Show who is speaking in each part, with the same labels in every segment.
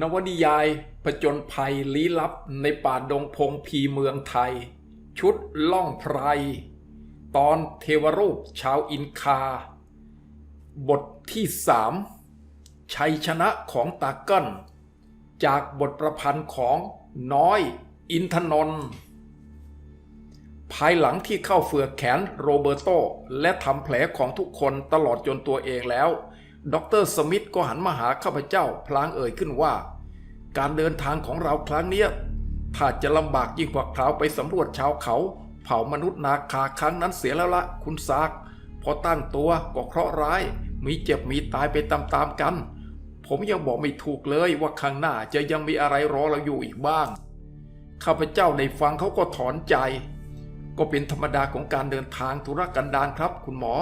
Speaker 1: นวนิยายผจญภัยลี้ลับในป่าดงพงพีเมืองไทย ชุดล่องไพร ตอนเทวรูปชาวอินคา บทที่สามชัยชนะของตาเกิลจากบทประพันธ์ของน้อยอินทนนท์ภายหลังที่เข้าเฟือกแขนโรเบร์โต และทำแผลของทุกคนตลอดจนตัวเองแล้ว ดรสมิธก็หันมาหาข้าพเจ้าพลางเอ่ยขึ้นว่า การเดินทางของเราครั้งเนี้ยถ้าจะลำบากยิ่งกว่าคราวไปสำรวจชาวเขา เผ่ามนุษย์นาคาครั้งนั้นเสียแล้วละคุณซาก พอตั้งตัวก็เคราะห์ร้าย มีเจ็บมีตายไปตามๆกัน ผมยังบอกไม่ถูกเลยว่าข้างหน้าจะยังมีอะไรรอเราอยู่อีกบ้าง ข้าพเจ้าได้ฟังเขาก็ถอนใจ ก็เป็นธรรมดาของการเดินทางธุรกันดารครับคุณหมอ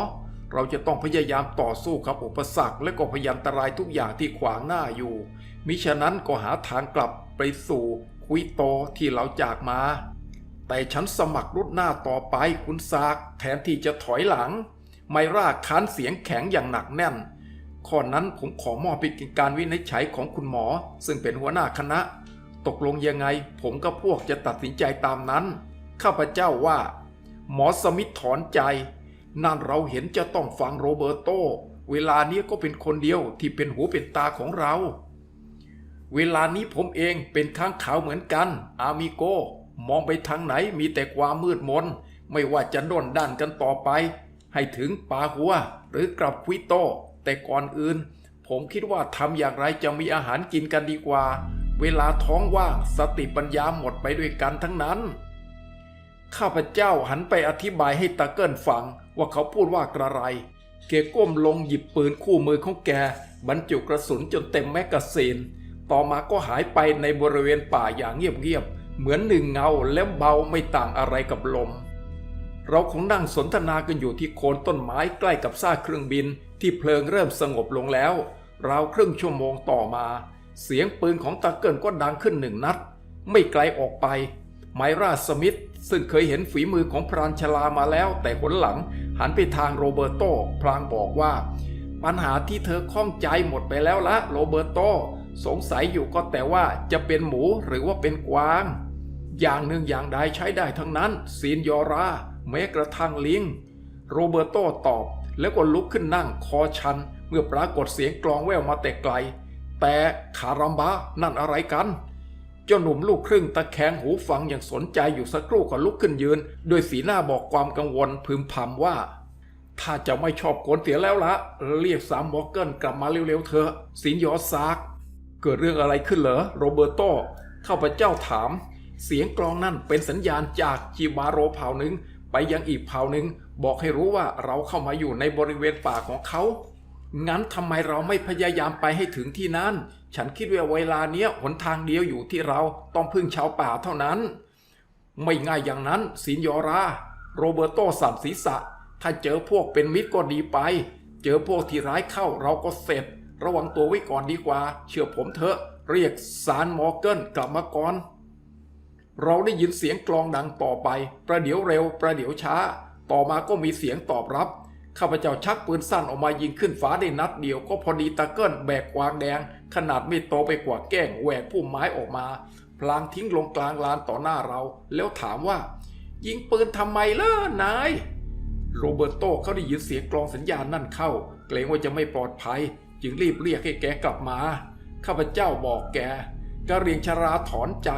Speaker 1: เราจะต้องพยายามต่อสู้กับอุปสรรคและก็พยันตรายทุกอย่างที่ขวางหน้าอยู่ มิฉะนั้นก็หาทางกลับไปสู่คุยโตที่เราจากมา แต่ฉันสมัครรุดหน้าต่อไปคุณซากแทนที่จะถอยหลัง ไมร่าค้านเสียงแข็งอย่างหนักแน่น ข้อนั้นผมขอมอบเป็นการวินิจฉัยของคุณหมอ ซึ่งเป็นหัวหน้าคณะ ตกลงยังไง ผมกับพวกจะตัดสินใจตามนั้น ข้าพเจ้าว่า หมอสมิธถอนใจ นั่นเราเห็นจะต้องฟังโรเบร์โต เวลานี้ก็เป็นคนเดียวที่เป็นหูเป็นตาของเรา เวลานี้ผมเองเป็นข้างขาวเหมือนกัน อามิโก มองไปทางไหนมีแต่ความมืดมน ไม่ว่าจะโดนด้านกันต่อไป ให้ถึงปาหัวหรือกลับควิโต แต่ก่อนอื่น ผมคิดว่าทำอย่างไรจะมีอาหารกินกันดีกว่า เวลาท้องว่างสติปัญญาหมดไปด้วยกันทั้งนั้นข้าพเจ้าหันไปอธิบายให้ตาเกิลฟัง ว่าเขาพูดว่ากระไร เกก้มลงหยิบปืนคู่มือของแก บรรจุกระสุนจนเต็มแมกกาซีน ต่อมาก็หายไปในบริเวณป่าอย่างเงียบๆ เหมือนหนึ่งเงาและเบาไม่ต่างอะไรกับลม เราคงนั่งสนทนากันอยู่ที่โคนต้นไม้ใกล้กับซากเครื่องบิน ที่เพลิงเริ่มสงบลงแล้ว ราวครึ่งชั่วโมงต่อมา เสียงปืนของตาเกิลก็ดังขึ้นหนึ่งนัด ไม่ไกลออกไป ไมราสมิธ ซึ่งเคยเห็นฝีมือของพรานชลามาแล้ว แต่หนหลังหันไปทางโรเบอร์โตพลางบอกว่า ปัญหาที่เธอข้องใจหมดไปแล้วละโรเบอร์โต สงสัยอยู่ก็แต่ว่าจะเป็นหมูหรือว่าเป็นกวาง อย่างหนึ่งอย่างใดใช้ได้ทั้งนั้นซีนยอราแม้กระทั่งลิงโรเบอร์โตตอบ แล้วก็ลุกขึ้นนั่งคอชัน เมื่อปรากฏเสียงกลองแววมาแต่ไกล แต่คารัมบานั่นอะไรกัน เจ้าหนุ่มลูกครึ่งตะแคงหูฟังอย่างสนใจอยู่สักครู่ก็ลุกขึ้นยืน โดยสีหน้าบอกความกังวลพึมพำว่า ถ้าจะไม่ชอบโกนเสียแล้วละเรียกสามบอกเกิลกลับมาเร็วๆเถอะสินยอซาก เกิดเรื่องอะไรขึ้นเหรอโรเบอร์โตข้าพเจ้าถาม เสียงกลองนั่นเป็นสัญญาณจากจิบาโรเผ่าหนึ่งไปยังอีกเผ่าหนึ่งบอกให้รู้ว่าเราเข้ามาอยู่ในบริเวณป่าของเขา งั้นทำไมเราไม่พยายามไปให้ถึงที่นั้น ฉันคิดว่าเวลาเนี้ยหนทางเดียวอยู่ที่เราต้องพึ่งชาวป่าเท่านั้น ไม่ง่ายอย่างนั้นสินยอรา โรเบร์โตสั่นศีรษะ ถ้าเจอพวกเป็นมิตรก็ดีไป เจอพวกที่ร้ายเข้าเราก็เสร็จ ระวังตัวไว้ก่อนดีกว่า เชื่อผมเถอะ เรียกซานมอร์เกิลกลับมาก่อนเราได้ยินเสียงกลองดังต่อไป ประเดี๋ยวเร็วประเดี๋ยวช้า ต่อมาก็มีเสียงตอบรับ ข้าพเจ้าชักปืนสั้นออกมายิงขึ้นฟ้าได้นัดเดียวก็พอดีตะเกิลแบกกวางแดง ขนาดไม่โตไปกว่าแก้งแหวกพุ่มไม้ออกมา พลางทิ้งลงกลางลานต่อหน้าเรา แล้วถามว่า ยิงปืนทำไมล่ะนาย โรเบิร์โตเขาได้ยินเสียงกลองสัญญาณนั่นเข้า เกรงว่าจะไม่ปลอดภัย จึงรีบเรียกให้แกกลับมา ข้าพเจ้าบอกแกกระเรียงชราถอนใจ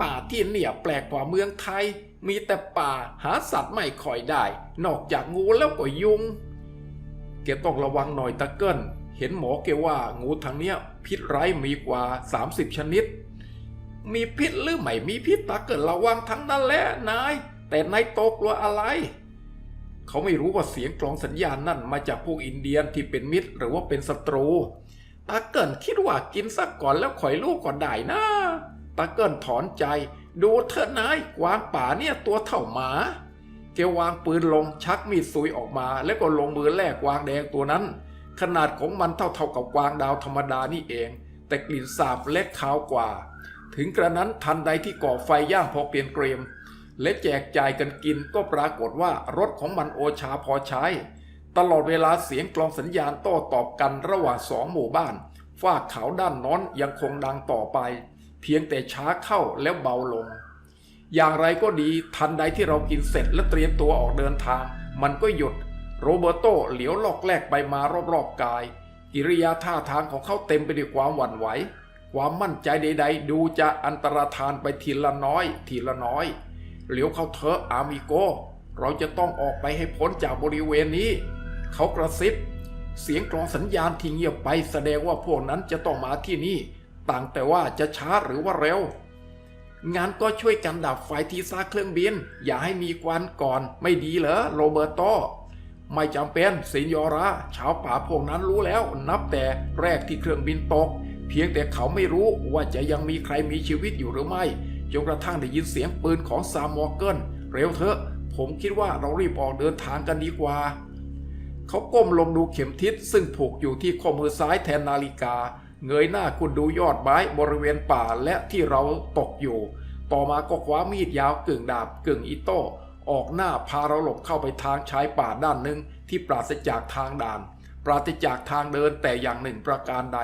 Speaker 1: ป่าที่เนี่ยแปลกกว่าเมืองไทย มีแต่ป่าหาสัตว์ไม่ค่อยได้ นอกจากงูแล้วก็ยุงแกต้องระวังหน่อยตะเกิลเห็นหมอแกว่างูทางเนี้ย พิษร้ายมีกว่า 30 ชนิด มีพิษหรือไม่มีพิษตะเกิลระวังทั้งนั้นแหละนาย แต่นายตกลัวอะไร เขาไม่รู้ว่าเสียงกลองสัญญาณนั่นมาจากพวกอินเดียนที่เป็นมิตรหรือว่าเป็นศัตรูตาเกิลคิดว่ากินสักก่อนแล้วข่อยลูกก่อนได้นะ ตาเกิลถอนใจ ดูเถอะนายกวางป่าเนี่ยตัวเท่าหมาแกวางปืนลงชักมีดซุยออกมา แล้วก็ลงมือแลกกวางแดงตัวนั้น ขนาดของมันเท่าๆกับกวางดาวธรรมดานี่เอง แต่กลิ่นสาบเล็กขาวกว่า ถึงกระนั้นทันใดที่ก่อไฟย่างพอเปลี่ยนเกรม และแจกจ่ายกันกินก็ปรากฏว่ารถของมันโอชาพอใช้ ตลอดเวลาเสียงกลองสัญญาณโต้ตอบกันระหว่างสองหมู่บ้านฝ้าขาวด้านน้นยังคงดังต่อไป เพียงแต่ช้าเข้าแล้วเบาลง อย่างไรก็ดีทันใดที่เรากินเสร็จและเตรียมตัวออกเดินทาง มันก็หยุด โรเบร์โตเหลียวลอกแลกไปมารอบๆกาย กิริยาท่าทางของเขาเต็มไปด้วยความหวั่นไหว ความมั่นใจใด ๆ ดูจะอันตรธานไปทีละน้อย ทีละน้อย เหลียวเขาเถอะอามิโก เราจะต้องออกไปให้พ้นจากบริเวณนี้ เขากระซิบ เสียงกลองสัญญาณที่เงียบไปแสดงว่าพวกนั้นจะต้องมาที่นี่ ต่างแต่ว่าจะช้าหรือว่าเร็ว งานก็ช่วยกันดับไฟที่ซากเครื่องบิน อย่าให้มีควันก่อนไม่ดีเหรอโรเบอร์โต ไม่จำเป็นสินยอราชาวป่าพวกนั้นรู้แล้ว นับแต่แรกที่เครื่องบินตก เพียงแต่เขาไม่รู้ว่าจะยังมีใครมีชีวิตอยู่หรือไม่จนกระทั่งได้ยินเสียงปืนของซามมอร์เกิลเร็วเถอะ ผมคิดว่าเรารีบออกเดินทางกันดีกว่า เขาก้มลงดูเข็มทิศซึ่งผูกอยู่ที่ข้อมือซ้ายแทนนาฬิกา เงยหน้าคุณดูยอดไม้บริเวณป่าและที่เราตกอยู่ ต่อมาก็คว้ามีดยาวกึ่งดาบกึ่งอิโต้ออกหน้าพาเราหลบเข้าไปทางชายป่าด้านหนึ่งที่ปราศจากทางด่าน ปราศจากทางเดินแต่อย่างหนึ่งประการใด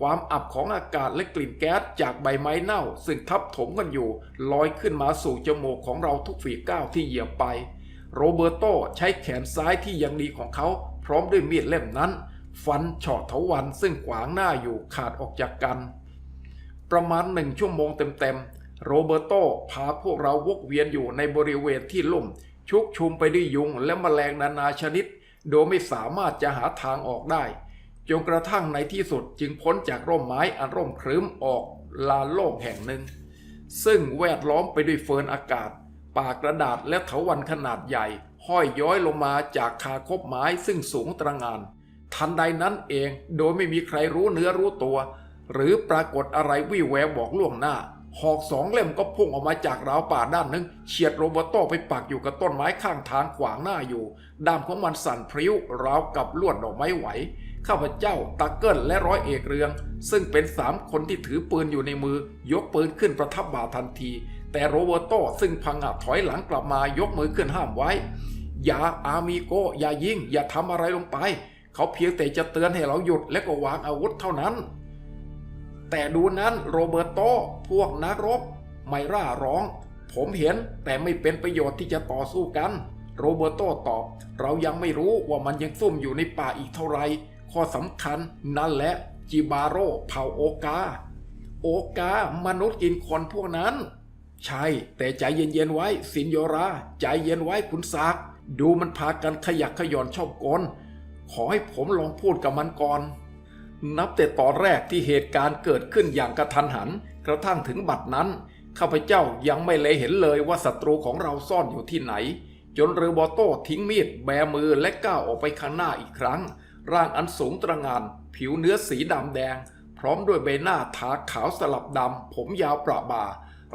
Speaker 1: ความอับของอากาศและกลิ่นแก๊สจากใบไม้เน่า ซึ่งทับถมกันอยู่ลอยขึ้นมาสู่จมูกของเราทุกฝีก้าวที่เหยียบไป โรเบร์โตใช้แขนซ้ายที่ยังดีของเขา พร้อมด้วยมีดเล่มนั้น ฟันเฉาะเถาวันซึ่งขวางหน้าอยู่ขาดออกจากกัน ประมาณหนึ่งชั่วโมงเต็มๆ โรเบอร์โตพาพวกเราวกเวียนอยู่ในบริเวณที่ลุ่ม ชุกชุมไปด้วยยุงและแมลงนานาชนิด โดยไม่สามารถจะหาทางออกได้ จนกระทั่งในที่สุดจึงพ้นจากร่มไม้อันร่มครึ้มออกลานโล่งแห่งหนึ่ง ซึ่งแวดล้อมไปด้วยเฟิร์นอากาศ ป่ากระดาษและเถาวันขนาดใหญ่ ห้อยย้อยลงมาจากคาคบไม้ซึ่งสูงตระงาน ทันใดนั้นเองโดยไม่มีใครรู้เนื้อรู้ตัว หรือปรากฏอะไรวิแววบอกล่วงหน้า หอกสองเล่มก็พุ่งออกมาจากราวป่าด้านหนึ่งเฉียดโรเบร์โตไปปักอยู่กับต้นไม้ข้างทางขวางหน้าอยู่ด้ามของมันสั่นพริ้วราวกับลวดดอกไม้ไหวข้าพเจ้าตักเกิลและร้อยเอกเรือง ซึ่งเป็นสามคนที่ถือปืนอยู่ในมือ ยกปืนขึ้นประทับบ่าทันที แต่โรเบร์โตซึ่งพังะถอยหลังกลับมายกมือขึ้นห้ามไว้ อย่าอามิโก อย่ายิง อย่าทำอะไรลงไป เขาเพียงแต่จะเตือนให้เราหยุดและก็วางอาวุธเท่านั้น แต่ดูนั้นโรเบิร์โตพวกนักรบ ไม่ร่าร้อง ผมเห็นแต่ไม่เป็นประโยชน์ที่จะต่อสู้กัน โรเบิร์โตตอบ เรายังไม่รู้ว่ามันยังซุ่มอยู่ในป่าอีกเท่าไหรข้อสำคัญนั่นแหละจิบาโรเผ่าโอกา โอกามนุษย์กินคนพวกนั้น ใช่ แต่ใจเย็นๆไว้สินโยรา ใจเย็นไว้คุณศักดิ์ดูมันพากันขยักขย่อนชอบกล ขอให้ผมลองพูดกับมันก่อน นับแต่ตอนแรกที่เหตุการณ์เกิดขึ้นอย่างกระทันหัน กระทั่งถึงบัดนั้น ข้าพเจ้ายังไม่เลยเห็นเลยว่าศัตรูของเราซ่อนอยู่ที่ไหน จนเรือบอโต้ทิ้งมีดแบมือและก้าวออกไปข้างหน้าอีกครั้ง ร่างอันสูงตระงาน ผิวเนื้อสีดำแดง พร้อมด้วยใบหน้าทาขาวสลับดำผมยาวประบ่า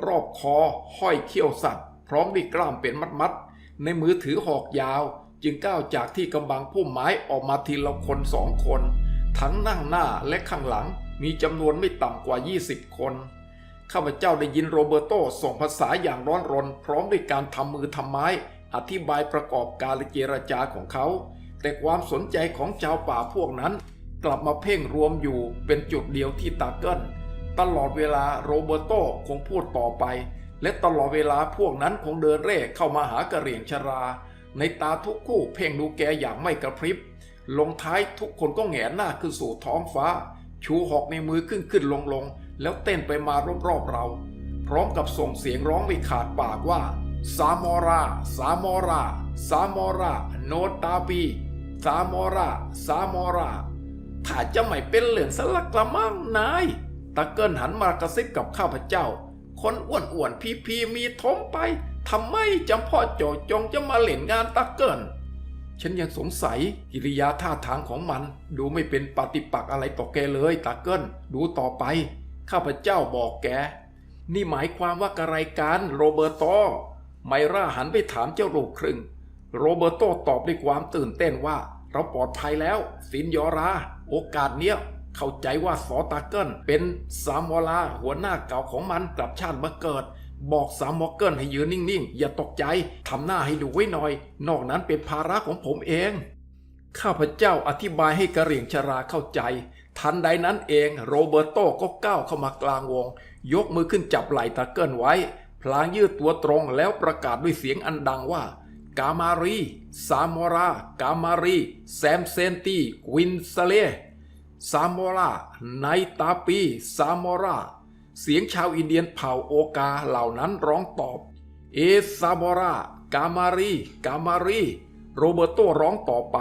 Speaker 1: รอบคอ ห้อยเขี้ยวสัตว์ พร้อมด้วยกล้ามเป็นมัดๆในมือถือหอกยาว จึงก้าวจากที่กำบังพุ่มไม้ออกมาทีละคนสองคน ทั้งนั่งหน้าและข้างหลังมีจำนวนไม่ต่ำกว่า 20 คนข้าพเจ้าได้ยินโรเบร์โตส่งภาษาอย่างร้อนรน พร้อมด้วยการทำมือทำไม้ อธิบายประกอบการเจรจาของเขา แต่ความสนใจของชาวป่าพวกนั้น กลับมาเพ่งรวมอยู่เป็นจุดเดียวที่ตาเกิลตลอดเวลาโรเบร์โตคงพูดต่อไป และตลอดเวลาพวกนั้นคงเดินเร่เข้ามาหากระเหรี่ยงชรา ในตาทุกคู่เพ่งดูแกอย่างไม่กระพริบ ลงท้ายทุกคนก็แหงหน้าขึ้นสู่ท้องฟ้า ชูหอกในมือขึ้นขึ้นลงลงแล้วเต้นไปมารอบๆเรา พร้อมกับส่งเสียงร้องไม่ขาดปากว่าซามอราซามอราซามอรา โนตาปีซามอราซามอราถ้าจะไม่เป็นเหลืองสลักละมั่งนายตะเกิลหันมากระซิบกับข้าพเจ้า คนอ้วนๆพีๆมีทมไป ทำไมจำพ่อโจจงจะมาเล่นงานตะเกิลฉันยังสงสัยกิริยาท่าทางของมัน ดูไม่เป็นปฏิปักษ์อะไรต่อแกเลยตาเกิลดูต่อไป ข้าพเจ้าบอกแก นี่หมายความว่ากระไรกันโรเบอร์โต ไมร่าหันไปถามเจ้าลูกครึ่ง โรเบอร์โตตอบด้วยความตื่นเต้นว่า เราปลอดภัยแล้ว สินยอรา โอกาสเนี้ยเข้าใจว่าสอตาเกิลเป็นสามวลาหัวหน้าเก่าของมันกลับชาติมาเกิด บอกสามมอกเกิลให้ยืนนิ่งๆ อย่าตกใจ ทำหน้าให้ดูไว้หน่อย นอกนั้นเป็นภาระของผมเอง ข้าพเจ้าอธิบายให้กระเหรี่ยงชราเข้าใจ ทันใดนั้นเองโรเบร์โตก็ก้าวเข้ามากลางวง ยกมือขึ้นจับไหล่ตะเกิลไว้ พลางยืดตัวตรงแล้วประกาศด้วยเสียงอันดังว่า กามารี ซามอรา กามารี แซมเซนตีวินซาเลซามอราไนตาปี ซามอรา เสียงชาวอินเดียนเผ่าโอกาเหล่านั้นร้องตอบ เอซามอรากามารีกามารีโรเบร์โตร้องต่อไป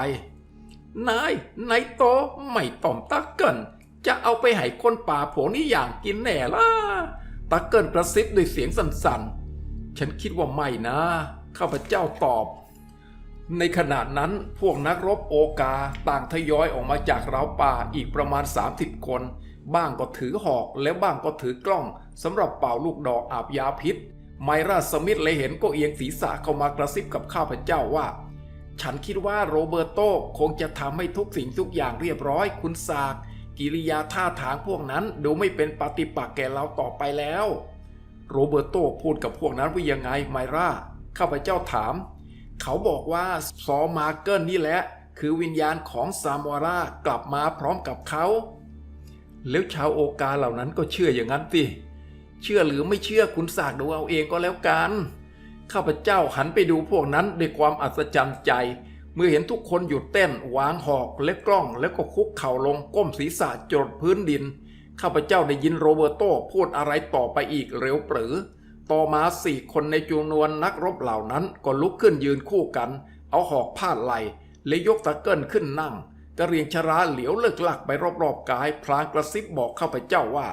Speaker 1: นายนายโตไม่ต่อมตะเกินจะเอาไปให้คนป่าโผนี่อย่างกินแน่ล่ะตะเกินกระซิบด้วยเสียงสั่นๆ ฉันคิดว่าไม่นะ ข้าพเจ้าตอบ ในขณะนั้นพวกนักรบโอกาต่างทยอยออกมาจากราวป่าอีกประมาณ 30 คน บ้างก็ถือหอกและบ้างก็ถือกล้องสำหรับเป่าลูกดอกอาบยาพิษ ไมราสมิธเลยเห็นก็เอียงศีรษะเข้ามากระซิบกับข้าพเจ้าว่า ฉันคิดว่าโรเบร์โตคงจะทำให้ทุกสิ่งทุกอย่างเรียบร้อยคุณสาก กิริยาท่าทางพวกนั้นดูไม่เป็นปฏิปักษ์แก่เราต่อไปแล้ว โรเบร์โตพูดกับพวกนั้นว่ายังไงไมราข้าพเจ้าถาม เขาบอกว่าซอมาเกิลนี่แหละ คือวิญญาณของซามอรากลับมาพร้อมกับเขา แล้วชาวโอกาเหล่านั้นก็เชื่ออย่างนั้นสิ เชื่อหรือไม่เชื่อคุณสากดูเอาเองก็แล้วกัน ข้าพเจ้าหันไปดูพวกนั้นด้วยความอัศจรรย์ใจ เมื่อเห็นทุกคนหยุดเต้นวางหอกและกล้องแล้วก็คุกเข่าลงก้มศีรษะจดพื้นดิน ข้าพเจ้าได้ยินโรเบอร์โตพูดอะไรต่อไปอีกเร็วปรือ ต่อมาสี่คนในจำนวนนักรบเหล่านั้นก็ลุกขึ้นยืนคู่กัน เอาหอกพาดไหลและยกตะเกิลขึ้นนั่ง กระเรียงชราเหลียวเลิกลักไปรอบๆกาย พลางกระซิบบอกข้าพเจ้าว่า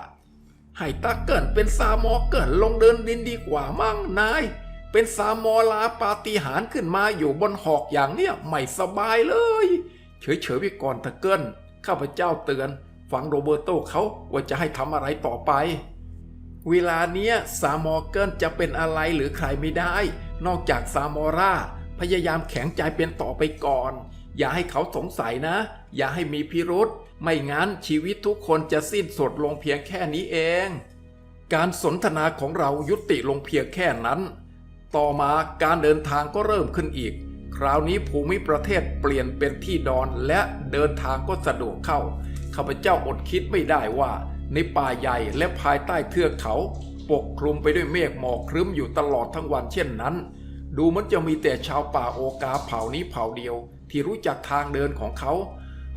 Speaker 1: ให้ตาเกิลเป็นซามอเกิลลงเดินดินดีกว่ามั่งนาย เป็นสามอลาปาฏิหารขึ้นมาอยู่บนหอกอย่างเนี้ยไม่สบายเลย เฉยๆไปก่อนตะเกิลข้าพเจ้าเตือนฟังโรเบร์โตเขาว่าจะให้ทำอะไรต่อไป เวลาเนี้ยซามอเกิลจะเป็นอะไรหรือใครไม่ได้ นอกจากซามอราพยายามแข็งใจเป็นต่อไปก่อน อย่าให้เขาสงสัยนะ อย่าให้มีพิรุษไม่งั้นชีวิตทุกคนจะสิ้นสุดลงเพียงแค่นี้เอง การสนทนาของเรายุติลงเพียงแค่นั้น ต่อมาการเดินทางก็เริ่มขึ้นอีก คราวนี้ภูมิประเทศเปลี่ยนเป็นที่ดอนและเดินทางก็สะดวกเข้าข้าพเจ้าอดคิดไม่ได้ว่า ในป่าใหญ่และภายใต้เทือกเขา ปกคลุมไปด้วยเมฆหมอกครึ้มอยู่ตลอดทั้งวันเช่นนั้น ดูมันจะมีแต่ชาวป่าโอกาเผ่านี้เผ่าเดียว ที่รู้จักทางเดินของเขา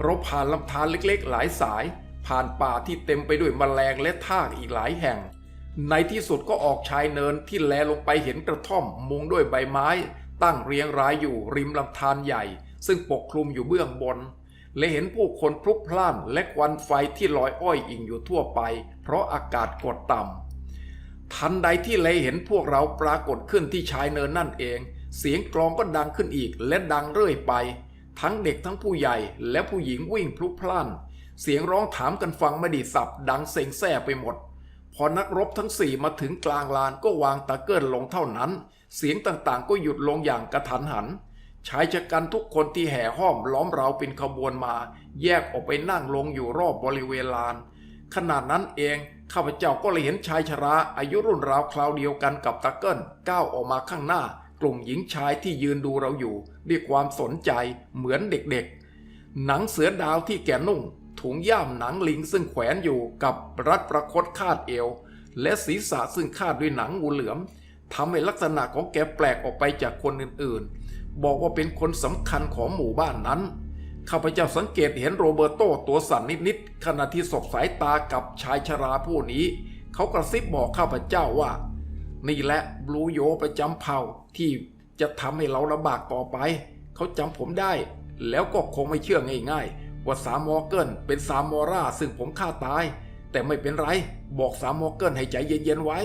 Speaker 1: เราผ่านลำธารเล็กๆ หลายสาย ผ่านป่าที่เต็มไปด้วยแมลงและทากอีกหลายแห่ง ในที่สุดก็ออกชายเนินที่แลลงไปเห็นกระท่อมมุงด้วยใบไม้ ตั้งเรียงรายอยู่ริมลำธารใหญ่ ซึ่งปกคลุมอยู่เบื้องบน และเห็นผู้คนพลุกพล่านและควันไฟที่ลอยอ้อยอิงอยู่ทั่วไป เพราะอากาศกดต่ำทันใดที่เลเห็นพวกเราปรากฏขึ้นที่ชายเนินนั่นเอง เสียงกลองก็ดังขึ้นอีกและดังเรื่อยไป ทั้งเด็กทั้งผู้ใหญ่และผู้หญิงวิ่งพลุกพล่าน เสียงร้องถามกันฟังไม่ดีสับดังเซ็งแซ่ไปหมด พอนักรบทั้งสี่มาถึงกลางลานก็วางตะเกิลลงเท่านั้น เสียงต่างๆก็หยุดลงอย่างกระทันหันชายชะกันทุกคนที่แห่ห้อมล้อมเราเป็นขบวนมา แยกออกไปนั่งลงอยู่รอบบริเวณลาน ขนาดนั้นเองข้าพเจ้าก็เลยเห็นชายชราอายุรุ่นราวคราวเดียวกันกับตะเกิลก้าวออกมาข้างหน้า กลุ่มหญิงชายที่ยืนดูเราอยู่ด้วยความสนใจเหมือนเด็กๆ หนังเสือดาวที่แกนุ่ง ถุงย่ามหนังลิงซึ่งแขวนอยู่กับรัดประคตคาดเอว และศีรษะซึ่งคาดด้วยหนังงูเหลือมทำให้ลักษณะของแกแปลกออกไปจากคนอื่นๆ บอกว่าเป็นคนสำคัญของหมู่บ้านนั้นข้าพเจ้าสังเกตเห็นโรเบร์โตตัวสั่นนิดๆขณะที่สบสายตากับชายชราผู้นี้ เขากระซิบบอกข้าพเจ้าว่า นี่แหละบลูโยประจำเผ่าที่จะทำให้เราลำบากต่อไป เขาจำผมได้ แล้วก็คงไม่เชื่อง่ายๆ ว่าสามอเกิลเป็นสามอร่าซึ่งผมฆ่าตาย แต่ไม่เป็นไร บอกสามอเกิลให้ใจเย็นๆไว้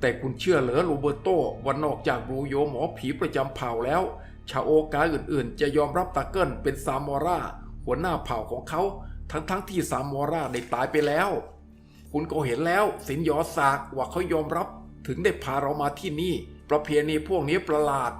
Speaker 1: แต่คุณเชื่อเหรอโรเบร์โตว่านอกจากบลูโยหมอผีประจำเผ่าแล้ว ชาวโอกาอื่นๆ จะยอมรับตาเกิลเป็นซามอร่าหัวหน้าเผ่าของเขาทั้งๆทที่ซามอร่าได้ตายไปแล้ว คุณก็เห็นแล้วสินยอสากว่าเขายอมรับ ถึงได้พาเรามาที่นี่ ประเพณีพวกนี้ประหลาด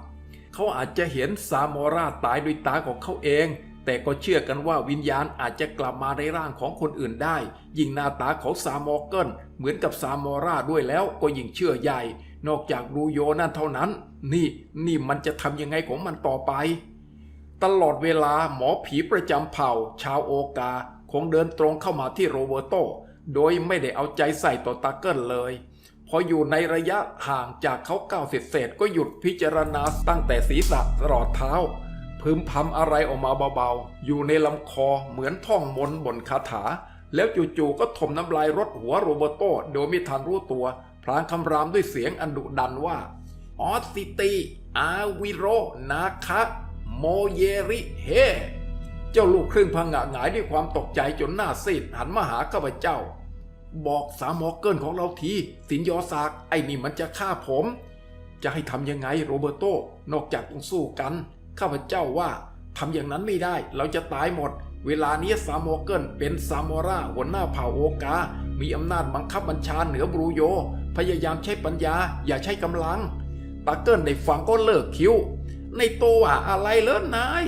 Speaker 1: เขาอาจจะเห็นซามอราตายด้วยตาของเขาเอง แต่ก็เชื่อกันว่าวิญญาณอาจจะกลับมาในร่างของคนอื่นได้ ยิ่งหน้าตาของซามอเกิลเหมือนกับซามอราด้วยแล้วก็ยิ่งเชื่อใหญ่ นอกจากรูโยนั่นเท่านั้น นี่นี่มันจะทำยังไงของมันต่อไป ตลอดเวลาหมอผีประจำเผ่า ชาวโอกาคงเดินตรงเข้ามาที่โรเบร์โตโดยไม่ได้เอาใจใส่ต่อตาเกิลเลย พออยู่ในระยะห่างจากเขาก้าวเศษก็หยุดพิจารณาตั้งแต่ศีรษะตลอดเท้า พึมพำอะไรออกมาเบาๆ อยู่ในลำคอเหมือนท่องมนต์บนคาถา แล้วจู่ๆก็ถมน้ำลายรดหัวโรเบร์โตโดยไม่ทันรู้ตัว พลางคำรามด้วยเสียงอันดุดันว่า ออสซิตีอาวิโร นาคะโมเยริเฮ เจ้าลูกครึ่งพังงะหงายด้วยความตกใจจนหน้าซีดหันมาหาข้าพเจ้า บอกสามหมอเกิลของเราทีสินยอสากไอ้นี่มันจะฆ่าผม จะให้ทำยังไงโรเบร์โตนอกจากต้องสู้กัน ข้าพเจ้าว่าทำอย่างนั้นไม่ได้เราจะตายหมด เวลานี้ซามอเกิลเป็นซามอราหัวหน้าเผ่าโอกา มีอำนาจบังคับบัญชาเหนือบรูโย พยายามใช้ปัญญาอย่าใช้กำลังตาเกิลได้ฟังก็เลิกคิ้ว ในโตว่าอะไรเลิศนาย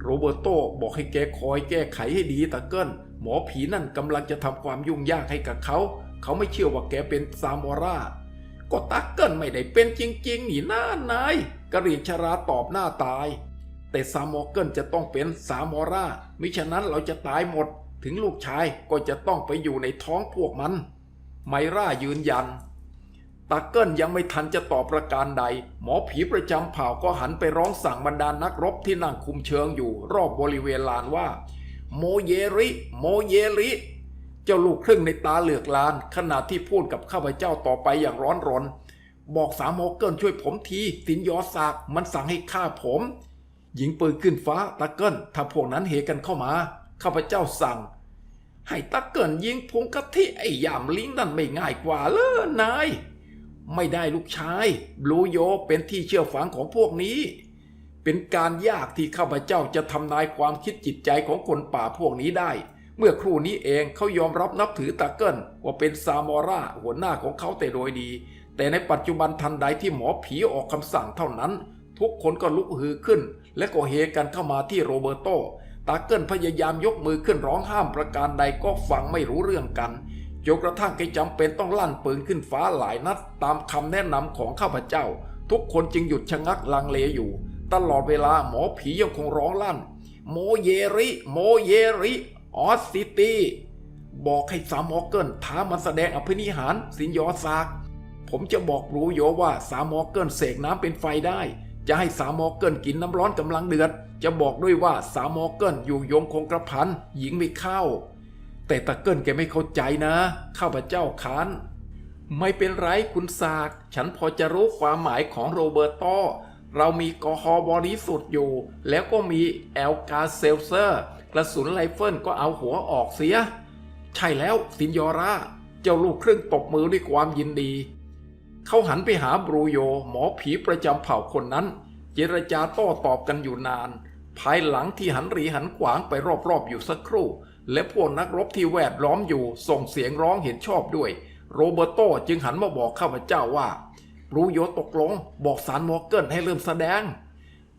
Speaker 1: โรเบร์โตบอกให้แกคอยแก้ไขให้ดีตาเกิล หมอผีนั่นกำลังจะทำความยุ่งยากให้กับเขา เขาไม่เชื่อว่าแกเป็นซามอราก็ตักเกิลไม่ได้เป็นจริงๆ นี่น้านายกระเหรียงชราตอบหน้าตาย แต่ซามอเกิลจะต้องเป็นซามอรามิฉะนั้นเราจะตายหมด ถึงลูกชายก็จะต้องไปอยู่ในท้องพวกมัน ไมร่ายืนยันตาเกิลยังไม่ทันจะตอบประการใด หมอผีประจำเผ่าก็หันไปร้องสั่งบรรดานักรบที่นั่งคุมเชิงอยู่รอบบริเวณลานว่า โมเยริ โมเยริ เจ้าลูกครึ่งในตาเหลือกลาน ขณะที่พูดกับข้าพเจ้าต่อไปอย่างร้อนรน บอกสามโมเกิลช่วยผมทีสินยอสากมันสั่งให้ฆ่าผมยิงปืนขึ้นฟ้าตะเกิลถ้าพวกนั้นเหกันเข้ามา ข้าพเจ้าสั่ง ให้ตะเกิลยิงพุงกะทิไอ้ยามลิงนั่นไม่ง่ายกว่าเลยนาย ไม่ได้ลูกชายบลูโยเป็นที่เชื่อฟังของพวกนี้ เป็นการยากที่ข้าพเจ้าจะทำนายความคิดจิตใจของคนป่าพวกนี้ได้ เมื่อครู่นี้เองเขายอมรับนับถือตาเกิลว่าเป็นซามอราหัวหน้าของเขาแต่โดยดี แต่ในปัจจุบันทันใดที่หมอผีออกคำสั่งเท่านั้น ทุกคนก็ลุกฮือขึ้น และก็เฮกันเข้ามาที่โรเบร์โตตาเกิลพยายามยกมือขึ้นร้องห้ามประการใดก็ฟังไม่รู้เรื่องกันจนกระทั่งแกจำเป็นต้องลั่นปืนขึ้นฟ้าหลายนัด ตามคำแนะนำของข้าพเจ้า ทุกคนจึงหยุดชะงักลังเลอยู่ ตลอดเวลาหมอผียังคงร้องลั่น โมเยริ โมเยริ ออสซิตี้ บอกให้สามมอเกิลท้ามันแสดงอภินิหารสินยอซาก ผมจะบอกรู้โยว่าสามมอเกิลเสกน้ำเป็นไฟได้ จะให้สามมอเกิลกินน้ำร้อนกำลังเดือด จะบอกด้วยว่าสามมอเกิลอยู่ยงคงกระพันหญิงไม่เข้า แต่ตะเกิลแกไม่เข้าใจนะ ข้าพเจ้าคานไม่เป็นไรคุณสาก ฉันพอจะรู้ความหมายของโรเบร์โต เรามีกอฮอบริสุทธิ์อยู่ แล้วก็มีแอลกาเซลเซอร์ กระสุนไรเฟิลก็เอาหัวออกเสีย ใช่แล้วสินยอร่า เจ้าลูกครึ่งตบมือด้วยความยินดี เขาหันไปหาบรูโย หมอผีประจำเผ่าคนนั้น เจรจาโต้ตอบกันอยู่นาน ภายหลังที่หันหรีหันขวางไปรอบๆอยู่สักครู่ และพวกนักรบที่แวดล้อมอยู่ส่งเสียงร้องเห็นชอบด้วย โรเบรโตจึงหันมาบอกข้าพเจ้าว่า รู้โยตกลง บอกสารมอร์เกิลให้เริ่มแสดง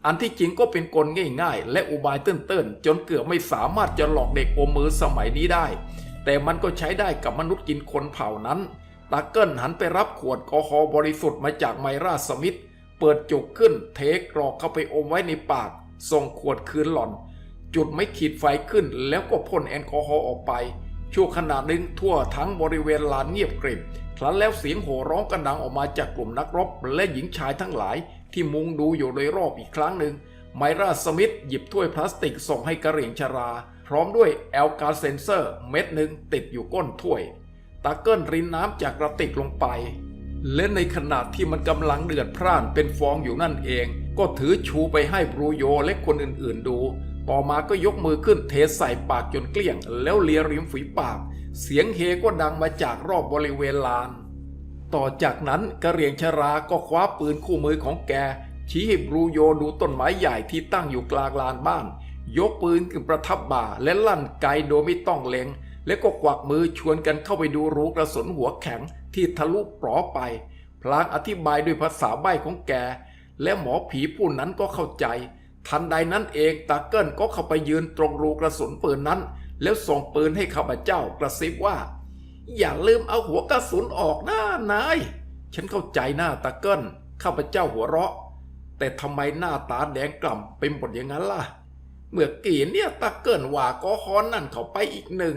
Speaker 1: อันที่จริงก็เป็นกลง่ายๆ และอุบายเตื้นๆ จนเกือบไม่สามารถจะหลอกเด็กอมมือสมัยนี้ได้ แต่มันก็ใช้ได้กับมนุษย์กินคนเผ่านั้นตาเกิลหันไปรับขวดแอลกอฮอล์บริสุทธิ์มาจากไมราสมิธเปิดจุกขึ้นเทกรอกเข้าไปอมไว้ในปาก ส่งขวดคืนหล่อน จุดไม่ขีดไฟขึ้นแล้วก็พ่นแอลกอฮอล์ออกไป ชั่วขณะหนึ่งทั่วทั้งบริเวณลานเงียบกริบครั้นแล้วเสียงโห่ร้องกระดังออกมาจากกลุ่มนักรบ และหญิงชายทั้งหลายที่มุงดูอยู่โดยรอบอีกครั้งหนึ่งไมราสมิธหยิบถ้วยพลาสติกส่งให้กระเหรี่ยงชรา พร้อมด้วยแอลกาเซนเซอร์ เม็ดหนึ่งติดอยู่ก้นถ้วยตาเกิลรินน้ำจากกระติกลงไป และในขณะที่มันกำลังเดือดพร่านเป็นฟองอยู่นั่นเอง ก็ถือชูไปให้บรูโยและคนอื่นๆดู ต่อมาก็ยกมือขึ้นเทใส่ปากจนเกลี้ยง แล้วเลียริมฝีปาก เสียงเฮก็ดังมาจากรอบบริเวณลาน ต่อจากนั้นกระเหรียงชราก็คว้าปืนคู่มือของแก ชี้ให้บรูโยดูต้นไม้ใหญ่ที่ตั้งอยู่กลางลานบ้าน ยกปืนขึ้นประทับบ่าและลั่นไกโดยไม่ต้องเล็ง แล้วก็กวักมือชวนกันเข้าไปดูรูกระสุนหัวแข็งที่ทะลุปลอไป พลางอธิบายด้วยภาษาใบ้ของแก และหมอผีผู้นั้นก็เข้าใจ ทันใดนั้นเองตาเกิลก็เข้าไปยืนตรงรูกระสุนปืนนั้น แล้วส่งปืนให้ข้าพเจ้ากระซิบว่า อย่าลืมเอาหัวกระสุนออกหน้านาย ฉันเข้าใจหน้าตาเกิลข้าพเจ้าหัวเราะ แต่ทำไมหน้าตาแดงกล่ำเป็นหมดอย่างนั้นล่ะ เมื่อกี้เนี่ยตะเกินว่าก็ฮอนนั่นเข้าไปอีกหนึ่ง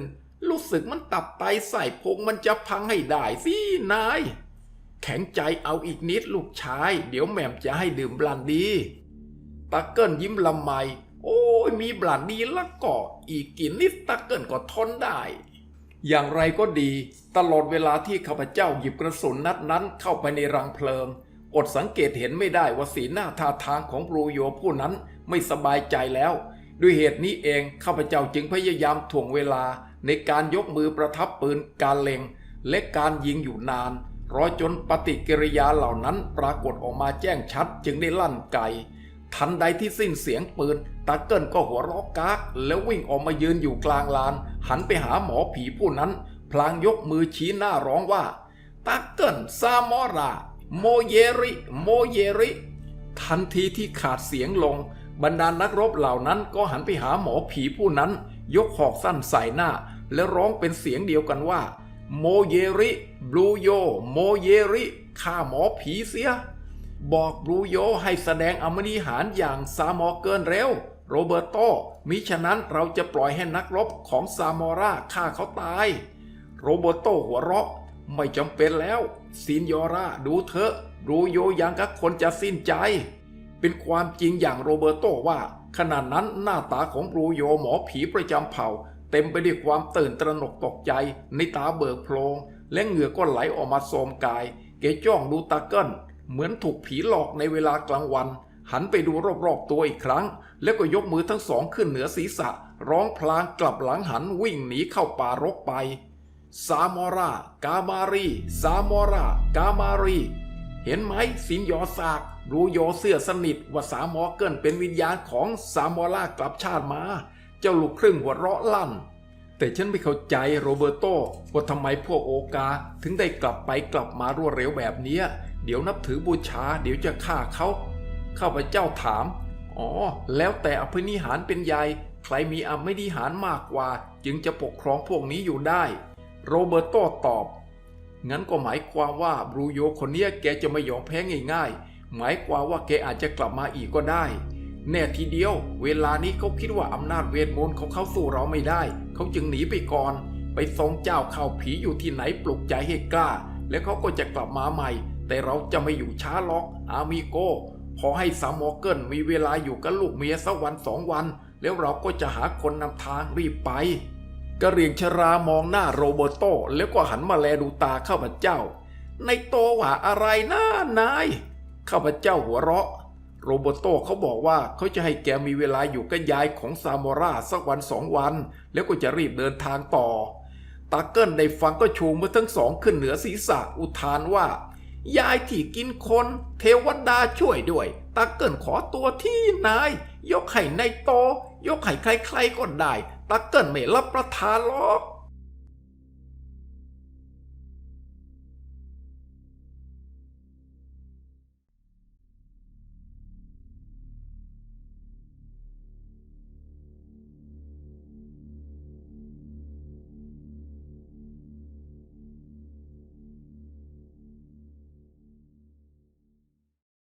Speaker 1: รู้สึกมันตับไตใส่พงมันจะพังให้ได้สินาย แข็งใจเอาอีกนิดลูกชาย เดี๋ยวแม่มจะให้ดื่มบลันดี ตะเกิลยิ้มละไม โอ้ยมีบลันดีละก็อีกกินนิดตะเกิลก็ทนได้ อย่างไรก็ดี ตลอดเวลาที่ข้าพเจ้าหยิบกระสุนนัดนั้นเข้าไปในรังเพลิง อดสังเกตเห็นไม่ได้ว่าสีหน้าท่าทางของบรูโยผู้นั้นไม่สบายใจแล้ว ด้วยเหตุนี้เองข้าพเจ้าจึงพยายามถ่วงเวลาในการยกมือประทับปืนการเล็ง และการยิงอยู่นานรอจนปฏิกิริยาเหล่านั้นปรากฏออกมาแจ้งชัดจึงได้ลั่นไก ทันใดที่สิ้นเสียงปืนตาเกิลก็หัวเราะกากแล้ววิ่งออกมายืนอยู่กลางลาน หันไปหาหมอผีผู้นั้น พลางยกมือชี้หน้าร้องว่าตาเกิลซามอรา โมเยริ โมเยริ ทันทีที่ขาดเสียงลง บรรดานักรบเหล่านั้นก็หันไปหาหมอผีผู้นั้น ยกหอกสั้นใส่หน้า และร้องเป็นเสียงเดียวกันว่า โมเยริ บลูโย โมเยริฆ่าหมอผีเสีย บอกบรูโยให้แสดงอมนิหารอย่างซามอเกินเร็ว โรเบร์โต มิฉะนั้นเราจะปล่อยให้นักรบของซามอราฆ่าเขาตาย โรเบร์โตหัวเราะ ไม่จำเป็นแล้วซินยอราดูเถอะบรูโยยังกับคนจะสิ้นใจ เป็นความจริงอย่างโรเบร์โตว่า ขณะนั้นหน้าตาของบรูโยหมอผีประจำเผ่า เต็มไปด้วยความตื่นตระหนกตกใจ ในตาเบิกโพลงและเหงื่อก็ไหลออกมาโสมกาย เกจ้องดูตาเกิล เหมือนถูกผีหลอกในเวลากลางวัน หันไปดูรอบๆตัวอีกครั้ง แล้วก็ยกมือทั้งสองขึ้นเหนือศีรษะ ร้องพลางกลับหลังหันวิ่งหนีเข้าป่ารกไป ซามอรากามารีซามอรากามารีเห็นไหมสินยอสากรู้โยเสื้อสนิทว่าสามอเกิลเป็นวิญญาณของซามอรากลับชาติมา เจ้าลูกครึ่งหัวเราะลั่น แต่ฉันไม่เข้าใจโรเบอร์โตว่าทำไมพวกโอกาถึงได้กลับไปกลับมารวดเร็วแบบนี้ เดี๋ยวนับถือบูชา เดี๋ยวจะฆ่าเขาข้าพเจ้าถาม อ๋อ แล้วแต่อภินิหารเป็นใหญ่ ใครมีอภินิหารมากกว่า จึงจะปกครองพวกนี้อยู่ได้ โรเบิร์โตตอบ งั้นก็หมายความว่าบรูโยคนเนี้ยแกจะไม่ยอมแพ้ง่ายๆ หมายความว่าแกอาจจะกลับมาอีกก็ได้ แน่ทีเดียว เวลานี้เขาคิดว่าอำนาจเวทมนต์ของเขาสู้เราไม่ได้ เขาจึงหนีไปก่อน ไปทรงเจ้าเข้าผีอยู่ที่ไหนปลุกใจให้กล้า แล้วเขาก็จะกลับมาใหม่ แต่เราจะไม่อยู่ช้าล็อกอามิโกพอให้สามอเกิลมีเวลาอยู่กับลูกเมียสักวันสองวัน แล้วเราก็จะหาคนนำทางรีบไปกระเรียงชรามองหน้าโรเบร์โตแล้วก็หันมาแลดูตาข้าพเจ้า ในโตว่าอะไรนะนาย ข้าพเจ้าหัวเราะ โรเบร์โตเขาบอกว่าเขาจะให้แกมีเวลาอยู่กับยายของซามอราสักวันสองวัน แล้วก็จะรีบเดินทางต่อ ตาเกิลได้ฟังก็ชูมือทั้งสองขึ้นเหนือศีรษะอุทานว่า ยายที่กินคน เทวดาช่วยด้วยตาเกินขอตัวที่นาย ยกให้ในโต ยกให้ใครๆก็ได้ตาเกินไม่รับประทานหรอก